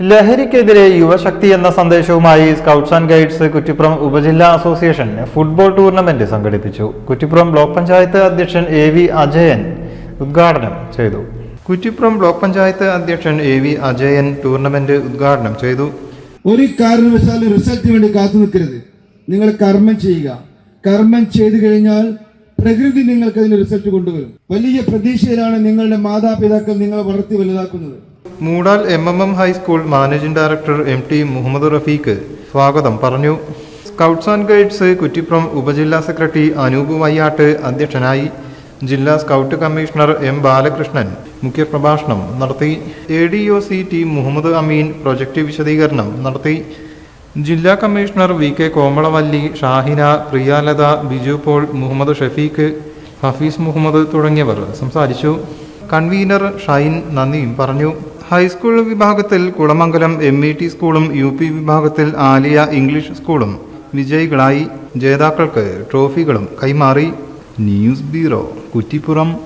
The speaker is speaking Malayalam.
ലഹരിക്കെതിരെ യുവശക്തി എന്ന സന്ദേശവുമായി സ്കൗട്ട്സ് ആൻഡ് ഗൈഡ്സ് കുറ്റിപ്പുറം ഉപജില്ലാ അസോസിയേഷൻ ഫുട്ബോൾ ടൂർണമെന്റ് സംഘടിപ്പിച്ചു. കുറ്റിപ്പുറം ബ്ലോക്ക് പഞ്ചായത്ത് അധ്യക്ഷൻ എ വി അജയൻ ഉദ്ഘാടനം ചെയ്തു. കുറ്റിപ്പുറം ബ്ലോക്ക് പഞ്ചായത്ത് അധ്യക്ഷൻ എ വി അജയൻ ടൂർണമെന്റ് ഉദ്ഘാടനം ചെയ്തു. ഒരു കാരണവശാലും റിസൾട്ടിന് വേണ്ടി കാത്തു നിൽക്കരുത്. നിങ്ങൾ കർമ്മം ചെയ്യുക. കർമ്മം ചെയ്തു കഴിഞ്ഞാൽ പ്രകൃതി നിങ്ങൾക്ക് അതിന് റിസൾട്ട് കൊണ്ടുവരും. വലിയ പ്രതീക്ഷയിലാണ് നിങ്ങളുടെ മാതാപിതാക്കൾ നിങ്ങളെ വളർത്തി വലുതാക്കുന്നത്. Moodal M M M high school managing director M T Muhammad Rafeeq സ്വാഗതം പറഞ്ഞു. സ്കൗട്ട്സ് ആൻഡ് ഗൈഡ്സ് കുറ്റിപ്പുറം ഉപജില്ലാ സെക്രട്ടറി അനൂപ് വയ്യാട്ട് അധ്യക്ഷനായി ജില്ലാ സ്കൗട്ട് കമ്മീഷണർ എം ബാലകൃഷ്ണൻ മുഖ്യപ്രഭാഷണം നടത്തി. A D O C T Muhammad Ameen project വിശദീകരണം നടത്തി. ജില്ലാ commissioner V K Komalavalli Shahina Priyalatha Biju Paul Muhammad Shafeeq Hafeez Muhammad തുടങ്ങിയവർ സംസാരിച്ചു. കൺവീനർ ഷൈൻ നന്ദിയും പറഞ്ഞു. ഹൈസ്കൂൾ വിഭാഗത്തിൽ കുളമംഗലം എം ഇ ടി സ്കൂളും യു പി വിഭാഗത്തിൽ ആലിയ ഇംഗ്ലീഷ് സ്കൂളും വിജയികളായി. ജേതാക്കൾക്ക് ട്രോഫികളും കൈമാറി. News bureau Kuttippuram.